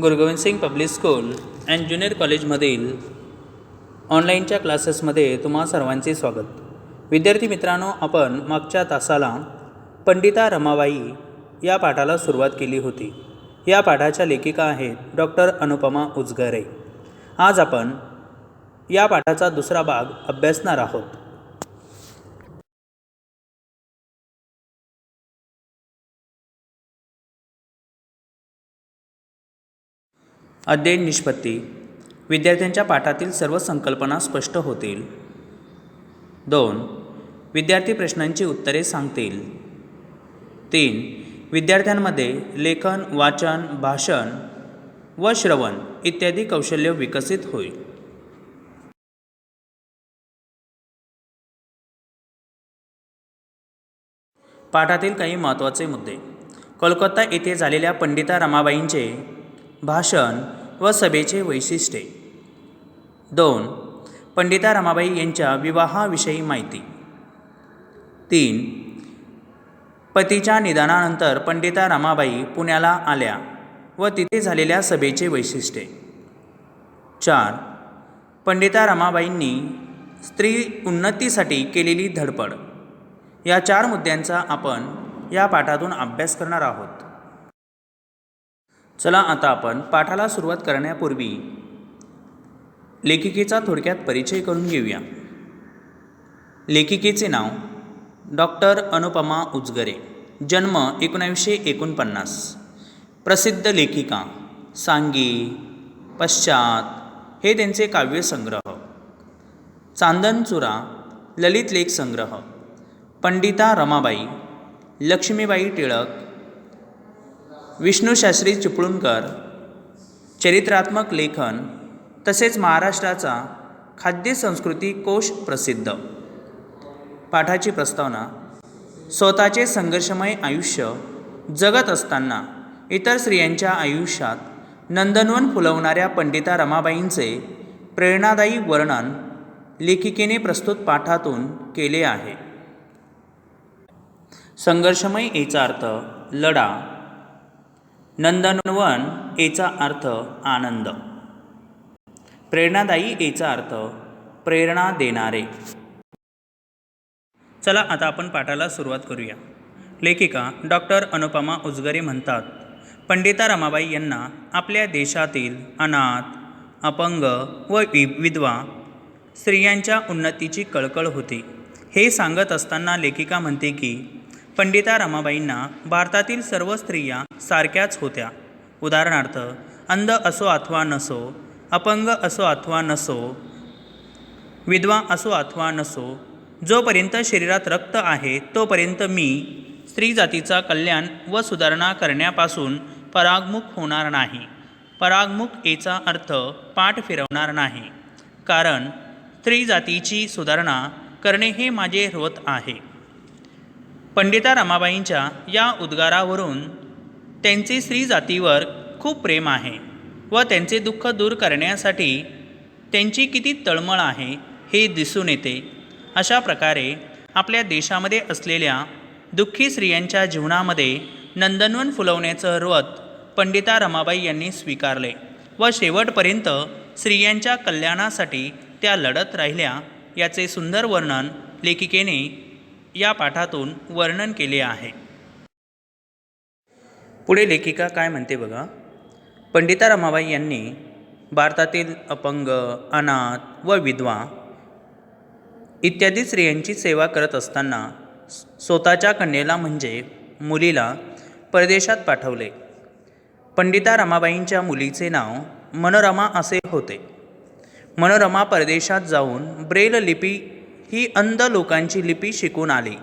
Gurugovind Singh public school and junior कॉलेजमधील ऑनलाईनच्या क्लासेसमध्ये तुम्हा सर्वांचे स्वागत. विद्यार्थी मित्रांनो आपण मागच्या तासाला पंडिता रमाबाई या पाठाला सुरुवात केली होती. या पाठाच्या लेखिका आहेत डॉक्टर अनुपमा उजगरे. आज आपण या पाठाचा दुसरा भाग अभ्यासणार आहोत. अध्ययन निष्पत्ती. विद्यार्थ्यांच्या पाठातील सर्व संकल्पना स्पष्ट होतील. दोन. विद्यार्थी प्रश्नांची उत्तरे सांगतील. तीन. विद्यार्थ्यांमध्ये लेखन वाचन भाषण व श्रवण इत्यादी कौशल्य विकसित होईल. पाठातील काही महत्त्वाचे मुद्दे. कोलकाता येथे झालेल्या पंडिता रमाबाईंचे भाषण व सभेचे वैशिष्ट्ये. दोन पंडिता रमाबाई यांच्या विवाहाविषयी माहिती. तीन पतीच्या निधनानंतर पंडिता रमाबाई पुण्याला आल्या व तिथे झालेल्या सभेचे वैशिष्ट्ये. चार पंडिता रमाबाईंनी स्त्री उन्नतीसाठी केलेली धडपड. या चार मुद्द्यांचा आपण या पाठातून अभ्यास करणार आहोत. चला आता आपण पाठाला सुरुवात करण्यापूर्वी लेखिकेचा थोडक्यात परिचय करून घेऊया. लेखिकेचे नाव डॉक्टर अनुपमा उजगरे जन्म एकोणावीसशे एकोणपन्नास. प्रसिद्ध लेखिका सांगी पश्चात हे त्यांचे काव्यसंग्रह. चांदनचुरा ललित लेख संग्रह पंडिता रमाबाई लक्ष्मीबाई टिळक विष्णूशास्त्री चिपळूणकर. चरित्रात्मक लेखन तसेच महाराष्ट्राचा खाद्यसंस्कृती कोश प्रसिद्ध. पाठाची प्रस्तावना स्वतःचे संघर्षमय आयुष्य जगत असताना इतर स्त्रियांच्या आयुष्यात नंदनवन फुलवणाऱ्या पंडिता रमाबाईंचे प्रेरणादायी वर्णन लेखिकेने प्रस्तुत पाठातून केले आहे. संघर्षमय याचा अर्थ लढा नंदनवन एचा अर्थ आनंद. प्रेरणादायी एचा अर्थ प्रेरणा देणारे. चला आता आपण पाठाला सुरुवात करूया. लेखिका डॉक्टर अनुपमा उजगरे म्हणतात पंडिता रमाबाई यांना आपल्या देशातील अनाथ अपंग व वि विधवा स्त्रियांच्या उन्नतीची कळकळ होती. हे सांगत असताना लेखिका म्हणते की पंडिता रमाबाईंना भारतातील सर्व स्त्रिया सारख्याच होत्या. उदाहरणार्थ अंध असो अथवा नसो अपंग असो अथवा नसो विधवा असो अथवा नसो जोपर्यंत शरीरात रक्त आहे तोपर्यंत मी स्त्री जातीचा कल्याण व सुधारणा करण्यापासून परागमुख होणार नाही. परागमुख याचा अर्थ पाठ फिरवणार नाही. कारण स्त्री जातीची सुधारणा करणे हे माझे व्रत आहे. पंडिता रमाबाईंच्या या उद्गारावरून त्यांचे स्त्री जातीवर खूप प्रेम आहे व त्यांचे दुःख दूर करण्यासाठी त्यांची किती तळमळ आहे हे दिसून येते. अशा प्रकारे आपल्या देशामध्ये असलेल्या दुःखी स्त्रियांच्या जीवनामध्ये नंदनवन फुलवण्याचं व्रत पंडिता रमाबाई यांनी स्वीकारले व शेवटपर्यंत स्त्रियांच्या कल्याणासाठी त्या लढत राहिल्या याचे सुंदर वर्णन लेखिकेने या पाठातून वर्णन केले आहे. पुढे लेखिका काय म्हणते बघा? पंडिता रमाबाई यांनी भारतातील अपंग अनाथ व विधवा इत्यादी स्त्रियांची सेवा करत असताना स्वतःच्या कन्येला म्हणजे मुलीला परदेशात पाठवले. पंडिता रमाबाईंच्या मुलीचे नाव मनोरमा असे होते. मनोरमा परदेशात जाऊन ब्रेल लिपी ही अंध लोकांची लिपी शिकून आली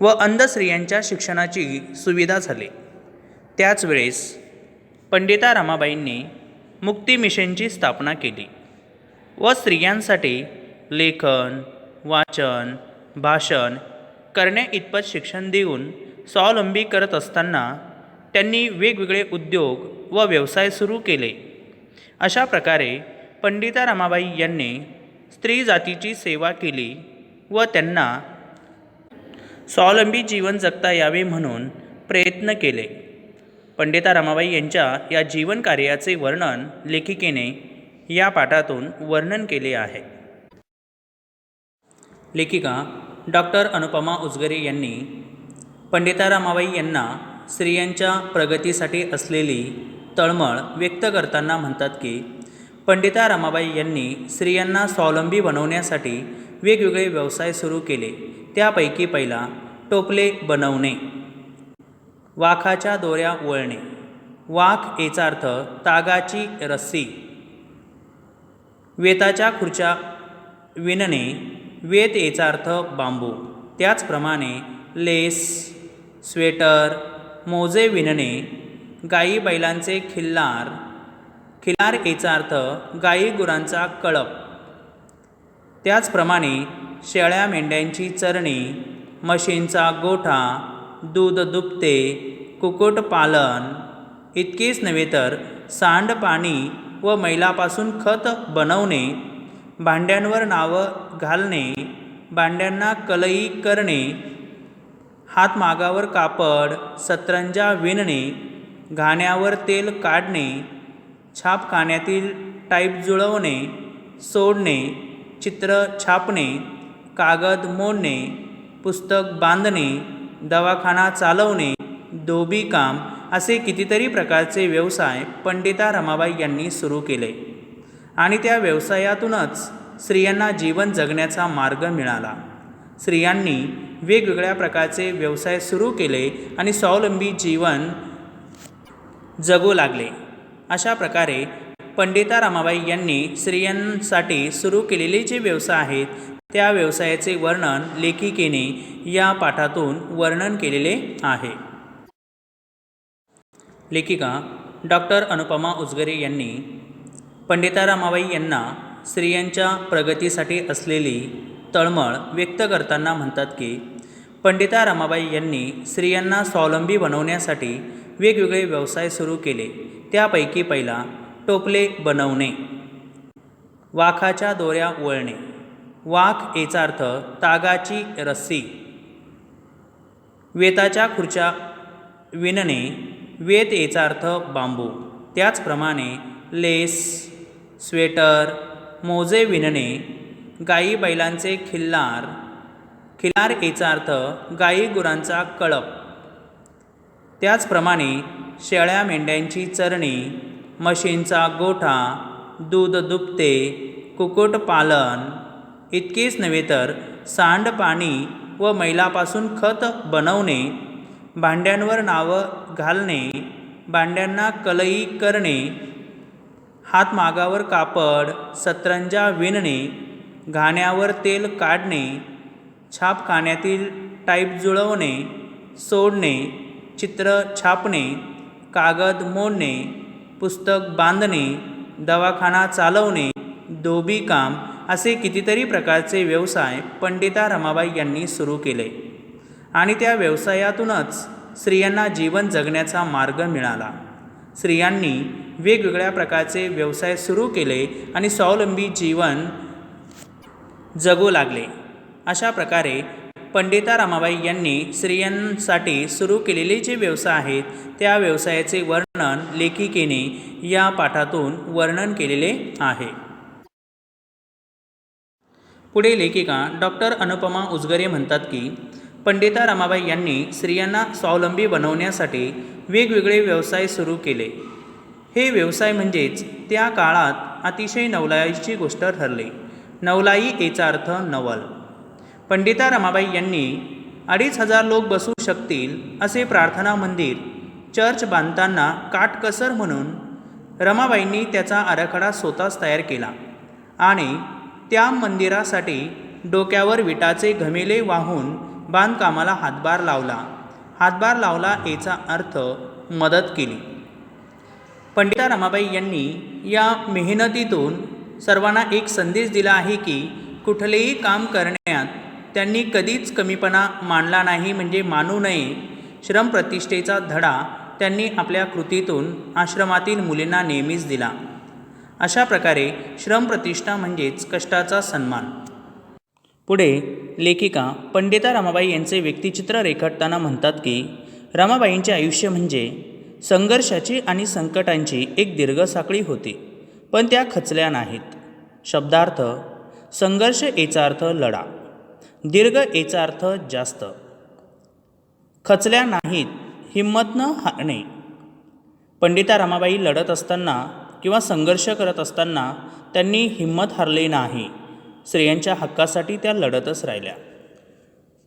व अंध स्त्रियांच्या शिक्षणाची सुविधा झाली. त्याच वेळेस पंडिता रमाबाईंनी मुक्ती मिशनची स्थापना केली व स्त्रियांसाठी लेखन वाचन भाषण करण्याइतपत शिक्षण देऊन स्वावलंबी करत असताना त्यांनी वेगवेगळे उद्योग व व्यवसाय सुरू केले. अशा प्रकारे पंडिता रमाबाई यांनी स्त्री जातीची सेवा केली व त्यांना स्वावलंबी जीवन जगता यावे म्हणून प्रयत्न केले. पंडिता रमाबाई यांच्या या जीवन कार्याचे वर्णन लेखिकेने या पाठातून वर्णन केले आहे. लेखिका डॉक्टर अनुपमा उजगरे यांनी पंडिता रमाबाई यांना स्त्रियांच्या प्रगतीसाठी असलेली तळमळ व्यक्त करताना म्हणतात की पंडिता रमाबाई यांनी स्त्रियांना स्वावलंबी बनवण्यासाठी वेगवेगळे व्यवसाय सुरू केले. त्यापैकी पहिला टोपले बनवणे. वाखाच्या दोऱ्या वळणे. वाख याचा अर्थ तागाची रस्सी. वेताच्या खुर्च्या विणणे. वेत याचा अर्थ बांबू. त्याचप्रमाणे लेस स्वेटर मोजे विणणे. गाई बैलांचे खिल्लार खिलार याचा अर्थ गाई गुरांचा कळप. त्याचप्रमाणे शेळ्या मेंढ्यांची चरणी म्हशींचा गोठा दूध दुभते कुक्कुटपालन इतकेच नव्हे तर सांडपाणी व मैलापासून खत बनवणे भांड्यांवर नावं घालणे भांड्यांना कलई करणे हातमागावर कापड सतरंजा विणणे घाण्यावर तेल काढणे छापखान्यातील टाईप जुळवणे सोडणे चित्र छापणे कागद मोडणे पुस्तक बांधणे दवाखाना चालवणे धोबीकाम असे कितीतरी प्रकारचे व्यवसाय पंडिता रमाबाई यांनी सुरू केले. आणि त्या व्यवसायातूनच स्त्रियांना जीवन जगण्याचा मार्ग मिळाला. स्त्रियांनी वेगवेगळ्या प्रकारचे व्यवसाय सुरू केले आणि स्वावलंबी जीवन जगू लागले. अशा प्रकारे पंडिता रामाबाई यांनी स्त्रियांसाठी सुरू केलेले जे व्यवसाय आहेत त्या व्यवसायाचे वर्णन लेखिकेने या पाठातून वर्णन केलेले आहे. लेखिका डॉक्टर अनुपमा उजगरे यांनी पंडिता रमाबाई यांना स्त्रियांच्या प्रगतीसाठी असलेली तळमळ व्यक्त करताना म्हणतात की पंडिता रमाबाई यांनी स्त्रियांना स्वावलंबी बनवण्यासाठी वेगवेगळे व्यवसाय सुरू केले. त्यापैकी पहिला टोपले बनवणे. वाखाच्या दोऱ्या वळणे. वाख याचा अर्थ तागाची रस्सी. वेताच्या खुर्च्या विणणे. वेत याचा अर्थ बांबू. त्याचप्रमाणे लेस स्वेटर मोजे विणणे. गाई बैलांचे खिल्लार. खिल्लार याचा अर्थ गाई गुरांचा कळप. त्याचप्रमाणे शेळ्या मेंढ्यांची चरणी म्हशींचा गोठा दूध दुभते कुक्कुटपालन इतकेच नव्हे तर सांडपाणी व मैलापासून खत बनवणे भांड्यांवर नावं घालणे भांड्यांना कलई करणे हातमागावर कापड सतरंजा विणणे घाण्यावर तेल काढणे छापखान्यातील टाईप जुळवणे सोडणे चित्र छापणे कागद मोडणे पुस्तक बांधणे दवाखाना चालवणे धोबीकाम असे कितीतरी प्रकारचे व्यवसाय पंडिता रमाबाई यांनी सुरू केले. आणि त्या व्यवसायातूनच स्त्रियांना जीवन जगण्याचा मार्ग मिळाला. स्त्रियांनी वेगवेगळ्या प्रकारचे व्यवसाय सुरू केले आणि स्वावलंबी जीवन जगू लागले. अशा प्रकारे पंडिता रमाबाई यांनी स्त्रियांसाठी सुरू केलेले जे व्यवसाय आहेत त्या व्यवसायाचे वर्णन लेखिकेने या पाठातून वर्णन केलेले आहे. पुढे लेखिका डॉक्टर अनुपमा उजगरे म्हणतात की पंडिता रमाबाई यांनी स्त्रियांना स्वावलंबी बनवण्यासाठी वेगवेगळे व्यवसाय सुरू केले. हे व्यवसाय म्हणजेच त्या काळात अतिशय नवलाईची गोष्ट ठरली. नवलाई याचा अर्थ नवल. पंडिता रमाबाई यांनी अडीच हजार लोक बसू शकतील असे प्रार्थना मंदिर चर्च बांधताना काटकसर म्हणून रमाबाईंनी त्याचा आराखडा स्वतःच तयार केला आणि त्या मंदिरासाठी डोक्यावर विटाचे घमेले वाहून बांधकामाला हातभार लावला. हातभार लावला याचा अर्थ मदत केली. पंडिता रमाबाई यांनी या मेहनतीतून सर्वांना एक संदेश दिला आहे की कुठलेही काम करणे त्यांनी कधीच कमीपणा मानला नाही म्हणजे मानू नये. श्रमप्रतिष्ठेचा धडा त्यांनी आपल्या कृतीतून आश्रमातील मुलींना नेहमीच दिला. अशा प्रकारे श्रमप्रतिष्ठा म्हणजेच कष्टाचा सन्मान. पुढे लेखिका पंडिता रमाबाई यांचे व्यक्तिचित्र रेखाटताना म्हणतात की रमाबाईंचे आयुष्य म्हणजे संघर्षाची आणि संकटांची एक दीर्घ साखळी होती पण त्या खचल्या नाहीत. शब्दार्थ संघर्ष याचा अर्थ लढा. दीर्घ एचा अर्थ जास्त. खचल्या नाहीत हिंमत न हारणे. पंडिता रमाबाई लढत असताना किंवा संघर्ष करत असताना त्यांनी हिंमत हारली नाही. स्त्रियांच्या हक्कासाठी त्या लढतच राहिल्या.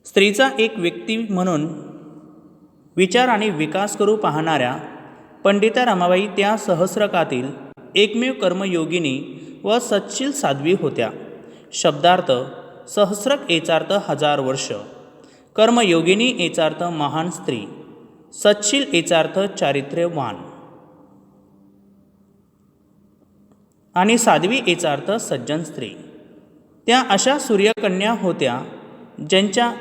स्त्रीचा एक व्यक्ती म्हणून विचार आणि विकास करू पाहणाऱ्या पंडिता रमाबाई त्या सहस्रकातील एकमेव कर्मयोगिनी व सच्चिल साध्वी होत्या. शब्दार्थ सहस्रक एचार्थ हजार वर्ष. कर्मयोगिनी एचार्थ महान स्त्री. सच्शील एचार्थ चारित्र्यवान. आणि साध्वी एचा अर्थ सज्जन स्त्री. त्या अशा सूर्यकन्या होत्या ज्यांच्या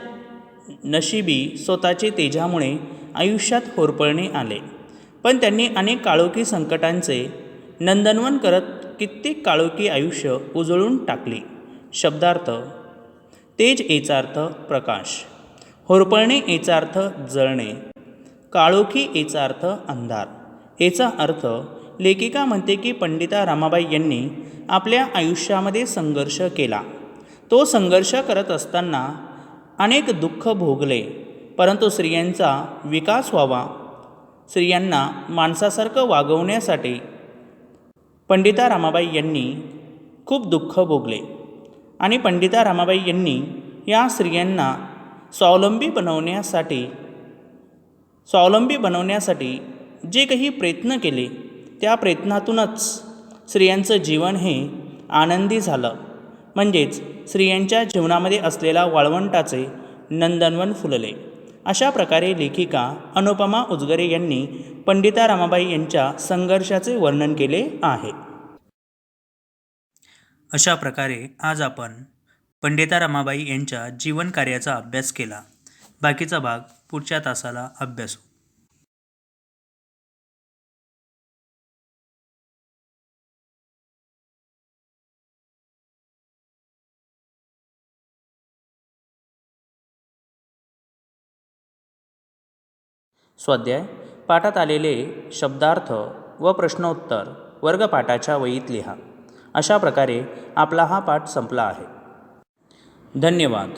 नशिबी स्वतःचे तेजामुळे आयुष्यात होरपळणे आले. पण त्यांनी अनेक काळोखी संकटांचे नंदनवन करत कित्येक काळोखी आयुष्य उजळून टाकले. शब्दार्थ तेज एचा अर्थ प्रकाश होरपळणे येचा अर्थ जळणे काळोखी येचा अर्थ अंधार. याचा अर्थ लेखिका म्हणते की पंडिता रामाबाई यांनी आपल्या आयुष्यामध्ये संघर्ष केला. तो संघर्ष करत असताना अनेक दुःख भोगले परंतु स्त्रियांचा विकास व्हावा. स्त्रियांना माणसासारखं वागवण्यासाठी पंडिता रामाबाई यांनी खूप दुःख भोगले. आणि पंडिता रामाबाई यांनी या स्त्रियांना स्वावलंबी बनवण्यासाठी स्वावलंबी बनवण्यासाठी जे काही प्रयत्न केले त्या प्रयत्नातूनच स्त्रियांचं जीवन हे आनंदी झालं. म्हणजेच स्त्रियांच्या जीवनामध्ये असलेला वाळवंटाचे नंदनवन फुलले. अशा प्रकारे लेखिका अनुपमा उजगरे यांनी पंडिता रामाबाई यांच्या संघर्षाचे वर्णन केले आहे. अशा प्रकारे आज आपण पंडिता रमाबाई यांच्या जीवनकार्याचा अभ्यास केला. बाकीचा भाग पुढच्या तासाला अभ्यासू. स्वाध्याय. पाठात आलेले शब्दार्थ व प्रश्नोत्तर वर्गपाठाच्या वहीत लिहा. अशा प्रकारे आपला हा पाठ संपला आहे. धन्यवाद.